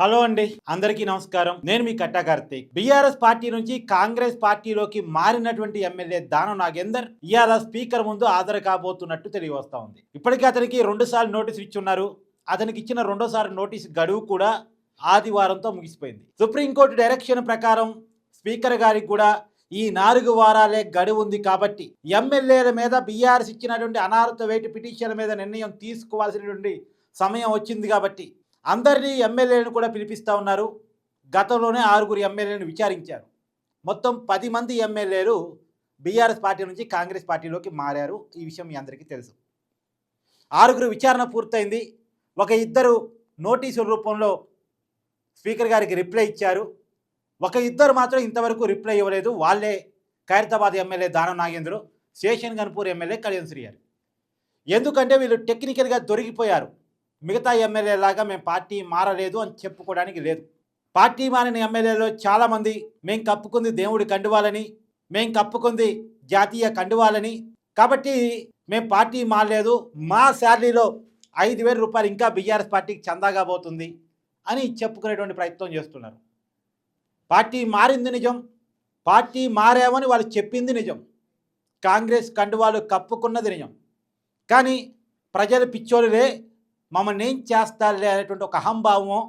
Hello అండి అందరికీ నమస్కారం. నేను మీ కట్టా కార్తీక్. బీఆర్ఎస్ పార్టీ నుంచి కాంగ్రెస్ పార్టీలోకి మారినటువంటి ఎమ్మెల్యే దానం నాగేందర్ ఇవాళ స్పీకర్ ముందు హాజరు కాబోతున్నట్టు తెలియవస్తా ఉంది. ఇప్పటికే అతనికి రెండు సార్లు నోటీస్ ఇచ్చున్నారు. అతనికి ఇచ్చిన రెండోసారి నోటీస్ గడువు కూడా ఆదివారంతో ముగిసిపోయింది. సుప్రీంకోర్టు డైరెక్షన్ ప్రకారం స్పీకర్ గారికి కూడా ఈ నాలుగు వారాలే గడువు ఉంది కాబట్టి ఎమ్మెల్యేల మీద బీఆర్ఎస్ ఇచ్చినటువంటి అనారత వేటు పిటిషన్ల మీద నిర్ణయం తీసుకోవాల్సినటువంటి సమయం వచ్చింది కాబట్టి అందరినీ ఎమ్మెల్యేలను కూడా పిలిపిస్తూ ఉన్నారు. గతంలోనే ఆరుగురు ఎమ్మెల్యేలను విచారించారు. మొత్తం పది మంది ఎమ్మెల్యేలు బీఆర్ఎస్ పార్టీ నుంచి కాంగ్రెస్ పార్టీలోకి మారారు. ఈ విషయం మీ అందరికీ తెలుసు. ఆరుగురు విచారణ పూర్తయింది. ఒక ఇద్దరు నోటీసుల రూపంలో స్పీకర్ గారికి రిప్లై ఇచ్చారు. ఒక ఇద్దరు మాత్రం ఇంతవరకు రిప్లై ఇవ్వలేదు. వాళ్ళే Khairatabad MLA Danam Nagender station Ghanpur MLA Kalyan శ్రీయారు ఎందుకంటే వీళ్ళు టెక్నికల్గా దొరికిపోయారు. మిగతా ఎమ్మెల్యే లాగా మేము పార్టీ మారలేదు అని చెప్పుకోవడానికి లేదు. పార్టీ మారిన ఎమ్మెల్యేలో చాలామంది మేము కప్పుకుంది దేవుడి కండువాలని మేము కప్పుకుంది జాతీయ కండువాలని. కాబట్టి మేము పార్టీ మారలేదు. మా శాలరీలో ఐదు వేల రూపాయలు ఇంకా బీఆర్ఎస్ పార్టీకి చందాగా పోతుంది అని చెప్పుకునేటువంటి ప్రయత్నం చేస్తున్నారు. పార్టీ మారింది నిజం పార్టీ మారామని వాళ్ళు చెప్పింది నిజం. కాంగ్రెస్ కండువాలు కప్పుకున్నది నిజం. కానీ ప్రజలు పిచ్చోళ్ళే మమ్మల్ని ఏం చేస్తారులే అనేటువంటి ఒక అహంభావం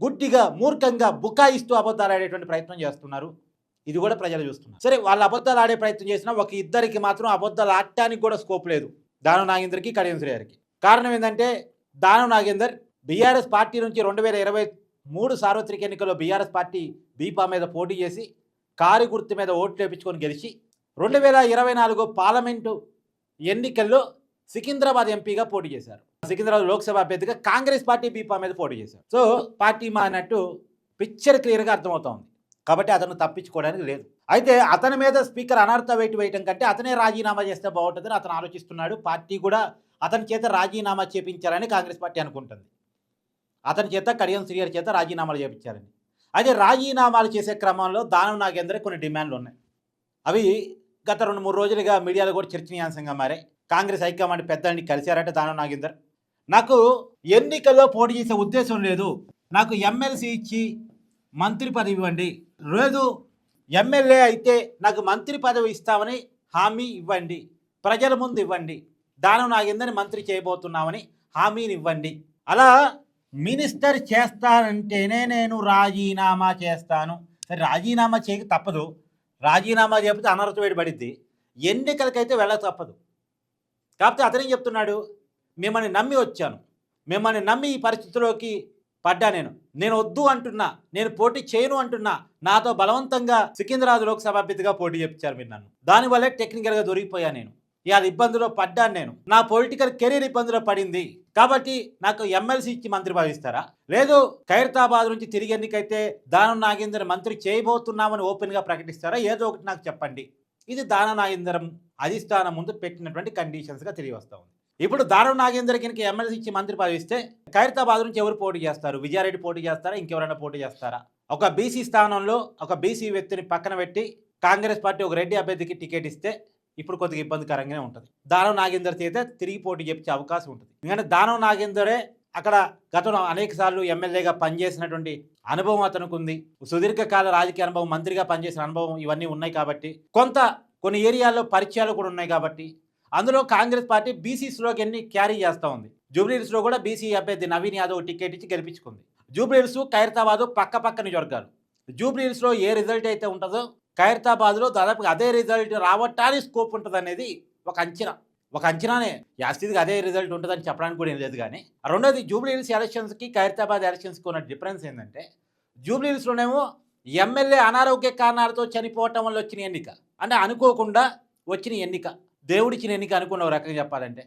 గుడ్డిగా మూర్ఖంగా బుకాయిస్తూ అబద్ధాలు ఆడేటువంటి ప్రయత్నం చేస్తున్నారు. ఇది కూడా ప్రజలు చూస్తున్నారు. సరే వాళ్ళు అబద్ధాలు ఆడే ప్రయత్నం చేసినా ఒక ఇద్దరికి మాత్రం అబద్ధాలు ఆడటానికి కూడా స్కోప్ లేదు. దానం నాగేందర్కి కడియం గారికి కారణం ఏంటంటే దానం నాగేందర్ బీఆర్ఎస్ పార్టీ నుంచి రెండు వేల ఇరవై మూడు సార్వత్రిక ఎన్నికల్లో బీఆర్ఎస్ పార్టీ బీపా మీద పోటీ చేసి కారు గుర్తు మీద ఓట్లు వేపించుకొని గెలిచి రెండు వేల ఇరవై నాలుగు పార్లమెంటు ఎన్నికల్లో సికింద్రాబాద్ ఎంపీగా పోటీ చేశారు. సికింద్రాబాద్ లోక్సభ అభ్యర్థిగా కాంగ్రెస్ పార్టీ బీపా మీద పోటీ చేశారు సో పార్టీ మారినట్టు పిక్చర్ క్లియర్గా అర్థమవుతోంది. కాబట్టి అతను తప్పించుకోవడానికి లేదు. అయితే అతని మీద స్పీకర్ అనర్థ వెయిట్ వేయటం కంటే అతనే రాజీనామా చేస్తే బాగుంటుందని అతను ఆలోచిస్తున్నాడు. పార్టీ కూడా అతని చేత రాజీనామా చేపించాలని కాంగ్రెస్ పార్టీ అనుకుంటుంది. అతని చేత కడియం శ్రీగారి చేత రాజీనామాలు చేపించాలని అయితే రాజీనామాలు చేసే క్రమంలో దానం నాగేంద్ర కొన్ని డిమాండ్లు ఉన్నాయి. అవి గత రెండు మూడు రోజులుగా మీడియాలో కూడా చర్చనీయాంశంగా మారాయి. కాంగ్రెస్ హైకమాండ్ పెద్దని కలిశారట దానం నాగేందర్. నాకు ఎన్నికల్లో పోటీ చేసే ఉద్దేశం లేదు. నాకు ఎమ్మెల్సీ ఇచ్చి మంత్రి పదవి ఇవ్వండి. లేదు ఎమ్మెల్యే అయితే నాకు మంత్రి పదవి ఇస్తామని హామీ ఇవ్వండి. ప్రజల ముందు ఇవ్వండి. దానం నాగేందర్ని మంత్రి చేయబోతున్నామని హామీని ఇవ్వండి. అలా మినిస్టర్ చేస్తానంటేనే నేను రాజీనామా చేస్తాను. సరే రాజీనామా చేయక తప్పదు. రాజీనామా చేపితే అనర్హత వేడి పడిద్ది. ఎన్నికలకైతే వెళ్ళక తప్పదు. కాకపోతే అతనేం చెప్తున్నాడు? మిమ్మల్ని నమ్మి వచ్చాను. మిమ్మల్ని నమ్మి ఈ పరిస్థితిలోకి పడ్డా నేను. నేను వద్దు అంటున్నా. నేను పోటీ చేయను అంటున్నా. నాతో బలవంతంగా సికింద్రాబాద్ లోక్సభ అభ్యర్థిగా పోటీ చేపించారు మీరు నన్ను. దానివల్లే టెక్నికల్గా దొరికిపోయా నేను. ఇవాళ ఇబ్బందులో పడ్డాను నేను. నా పొలిటికల్ కెరీర్ ఇబ్బందులో పడింది. కాబట్టి నాకు ఎమ్మెల్సీ ఇచ్చి మంత్రి భావిస్తారా లేదు ఖైరతాబాద్ నుంచి తిరిగి ఎన్నికైతే దానం నాగేందర్ మంత్రి చేయబోతున్నామని ఓపెన్గా ప్రకటిస్తారా? ఏదో ఒకటి నాకు చెప్పండి. ఇది దాన నాగేంద్రం అధిష్టానం ముందు పెట్టినటువంటి కండిషన్స్గా తెలియవస్తా ఉంది. ఇప్పుడు దానం నాగేందర్ కింద ఎమ్మెల్సీ ఇచ్చి మంత్రి పదవి ఇస్తే ఖైరతాబాద్ నుంచి ఎవరు పోటీ చేస్తారు? విజయారెడ్డి పోటీ చేస్తారా? ఇంకెవరైనా పోటీ చేస్తారా? ఒక బీసీ స్థానంలో ఒక బీసీ వ్యక్తిని పక్కన పెట్టి కాంగ్రెస్ పార్టీ ఒక రెడ్డి అభ్యర్థికి టికెట్ ఇస్తే ఇప్పుడు కొద్దిగా ఇబ్బందికరంగానే ఉంటుంది. దానం నాగేందర్ చేత తిరిగి పోటీ చెప్పే అవకాశం ఉంటుంది. ఎందుకంటే దానం నాగేందరే అక్కడ గతంలో అనేక సార్లు ఎమ్మెల్యేగా పనిచేసినటువంటి అనుభవం అతనికి ఉంది సుదీర్ఘకాల రాజకీయ అనుభవం మంత్రిగా పనిచేసిన అనుభవం ఇవన్నీ ఉన్నాయి కాబట్టి కొంత కొన్ని ఏరియాల్లో పరిచయాలు కూడా ఉన్నాయి కాబట్టి అందులో కాంగ్రెస్ పార్టీ బీసీస్లోకి ఎన్ని క్యారీ చేస్తూ ఉంది. జూబ్లీహిల్స్లో కూడా బీసీ అభ్యర్థి నవీన్ యాదవ్ టికెట్ ఇచ్చి గెలిపించుకుంది. జూబ్లీహిల్స్ ఖైరతాబాదు పక్క పక్క నియోజకవర్గాలు. జూబ్లీహిల్స్లో ఏ రిజల్ట్ అయితే ఉంటుందో ఖైరతాబాద్లో దాదాపుగా అదే రిజల్ట్ రావటానికి స్కోప్ ఉంటుంది అనేది ఒక అంచనా. ఒక అంచనానే. యాస్థితికి అదే రిజల్ట్ ఉంటుందని చెప్పడానికి కూడా ఏం లేదు కానీ రెండోది జూబ్లీ హిల్స్ ఎలక్షన్స్కి ఖైరతాబాద్ ఎలక్షన్స్కి ఉన్న డిఫరెన్స్ ఏంటంటే జూబ్లీ హిల్స్లోనేమో ఎమ్మెల్యే అనారోగ్య కారణాలతో చనిపోవటం వల్ల వచ్చిన ఎన్నిక. అంటే అనుకోకుండా వచ్చిన ఎన్నిక. దేవుడిచ్చిన ఎన్నిక అనుకున్న ఒక రకంగా చెప్పాలంటే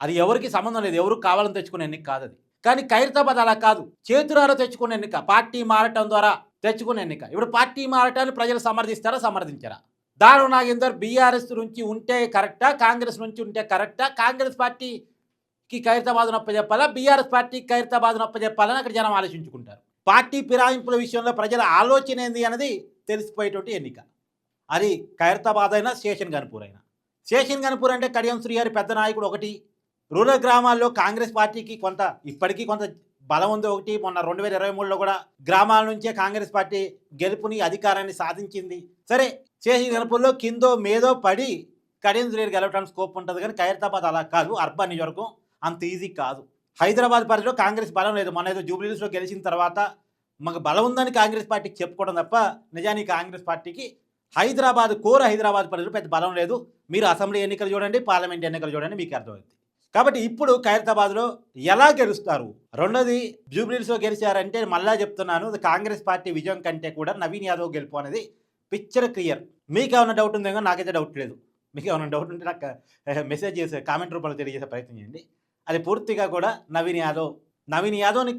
అది ఎవరికి సంబంధం లేదు ఎవరు కావాలని తెచ్చుకునే ఎన్నిక కాదు అది. కానీ ఖైరతాబాద్ అలా కాదు. చేతురాలో తెచ్చుకునే ఎన్నిక పార్టీ మారటం ద్వారా తెచ్చుకునే ఎన్నిక. ఇప్పుడు పార్టీ మారటాన్ని ప్రజలు సమర్థిస్తారా సమర్థించారా? దారు నాగేందర్ బీఆర్ఎస్ నుంచి ఉంటే కరెక్టా కాంగ్రెస్ నుంచి ఉంటే కరెక్టా? కాంగ్రెస్ పార్టీకి ఖైరతాబాద్ నొప్ప చెప్పాలా బీఆర్ఎస్ పార్టీకి ఖైరతాబాద్ నొప్ప చెప్పాలని అక్కడ జనం ఆలోచించుకుంటారు. పార్టీ ఫిరాయింపుల విషయంలో ప్రజల ఆలోచన ఏంది అనేది తెలిసిపోయేటువంటి ఎన్నిక. అది ఖైరతాబాద్ అయినా శేషన్ గన్పూర్ అయినా. శేషన్ గణపూర్ అంటే కడియం శ్రీహరి పెద్ద నాయకుడు ఒకటి. రూరల్ గ్రామాల్లో కాంగ్రెస్ పార్టీకి కొంత ఇప్పటికీ కొంత బలం ఉంది ఒకటి. మొన్న రెండు వేల ఇరవై మూడులో కూడా గ్రామాల నుంచే కాంగ్రెస్ పార్టీ గెలుపుని అధికారాన్ని సాధించింది. సరే చేసిన గెలుపుల్లో కిందో మేదో పడి కడియం శ్రీహరి గెలవడానికి స్కోప్ ఉంటుంది కానీ ఖైరతాబాద్ అలా కాదు. అర్బన్ నియోజకవర్గం అంత ఈజీ కాదు. హైదరాబాద్ పరిధిలో కాంగ్రెస్ బలం లేదు. మొన్న ఏదో జూబ్లీస్లో గెలిచిన తర్వాత మాకు బలం ఉందని కాంగ్రెస్ పార్టీకి చెప్పుకోవడం తప్ప నిజానికి కాంగ్రెస్ పార్టీకి హైదరాబాద్ కోర్ హైదరాబాద్ పరిధిలో పెద్ద బలం లేదు. మీరు అసెంబ్లీ ఎన్నికలు చూడండి పార్లమెంట్ ఎన్నికలు చూడండి మీకు అర్థమవుతుంది కాబట్టి ఇప్పుడు ఖైరతాబాద్లో ఎలా గెలుస్తారు? రెండోది జూబ్లీస్లో గెలిచారంటే మళ్ళా చెప్తున్నాను కాంగ్రెస్ పార్టీ విజయం కంటే కూడా నవీన్ యాదవ్ గెలుపు అనేది పిక్చర్ క్లియర్. మీకు ఏమైనా డౌట్ ఉందేమో నాకైతే డౌట్ లేదు. మీకు ఏమైనా డౌట్ ఉంటే నాకు మెసేజ్ చేసే కామెంట్ రూపంలో తెలియజేసే ప్రయత్నం చేయండి. అది పూర్తిగా కూడా నవీన్ యాదవ్ నవీన్ యాదవ్ని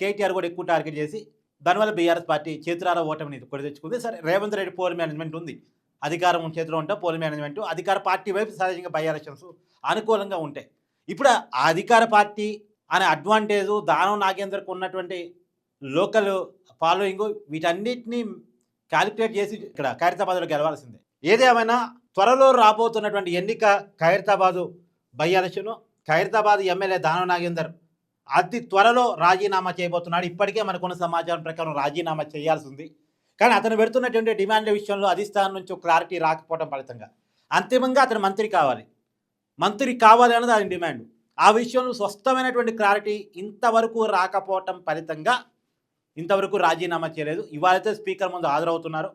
కేటీఆర్ కూడా ఎక్కువ టార్గెట్ చేసి దానివల్ల బీఆర్ఎస్ పార్టీ చేతురాల ఓటమిని కూడా తెచ్చుకుంది సరే రేవంత్ రెడ్డి పోల్ మేనేజ్మెంట్ ఉంది. అధికారం చేతిలో ఉంటే పోల్ మేనేజ్మెంట్ అధికార పార్టీ వైపు సహజంగా బై ఎలక్షన్స్ అనుకూలంగా ఉంటాయి. ఇప్పుడు ఆ అధికార పార్టీ అనే అడ్వాంటేజ్ దానం నాగేందర్కు ఉన్నటువంటి లోకల్ ఫాలోయింగ్ వీటన్నిటిని క్యాలిక్యులేట్ చేసి ఇక్కడ ఖైరతాబాద్లో గెలవాల్సిందే. ఏదేమైనా త్వరలో రాబోతున్నటువంటి ఎన్నిక Khairatabad by election Khairatabad MLA Danam Nagender అతి త్వరలో రాజీనామా చేయబోతున్నాడు. ఇప్పటికే మనకున్న సమాచారం ప్రకారం రాజీనామా చేయాల్సి ఉంది. కానీ అతను పెడుతున్నటువంటి డిమాండ్ల విషయంలో అధిష్టానం నుంచి ఒక క్లారిటీ రాకపోవడం ఫలితంగా. అంతిమంగా అతను మంత్రి కావాలి. మంత్రి కావాలి అన్నది ఆయన డిమాండ్. ఆ విషయంలో స్వస్థమైనటువంటి క్లారిటీ ఇంతవరకు రాకపోవటం ఫలితంగా ఇంతవరకు రాజీనామా చేయలేదు. ఇవాళైతే స్పీకర్ ముందు హాజరవుతున్నారు.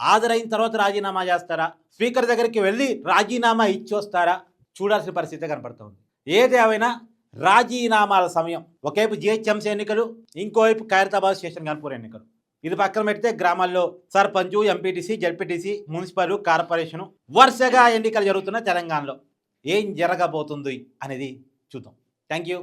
హాజరైన తర్వాత రాజీనామా చేస్తారా? స్పీకర్ దగ్గరికి వెళ్ళి రాజీనామా ఇచ్చి వస్తారా చూడాల్సిన పరిస్థితి కనపడుతుంది ఏదేమైనా రాజీనామాల సమయం. ఒకవైపు జిహెచ్ఎంసీ ఎన్నికలు ఇంకోవైపు ఖైరతాబాద్ స్టేషన్ కనుపూర్ ఎన్నికలు. ఇది పక్కన పెడితే గ్రామాల్లో sarpanch MPTC ZPTC municipal corporation వరుసగా ఎన్నికలు జరుగుతున్న తెలంగాణలో. ఏం జరగబోతుంది అనేది చూద్దాం. Thank you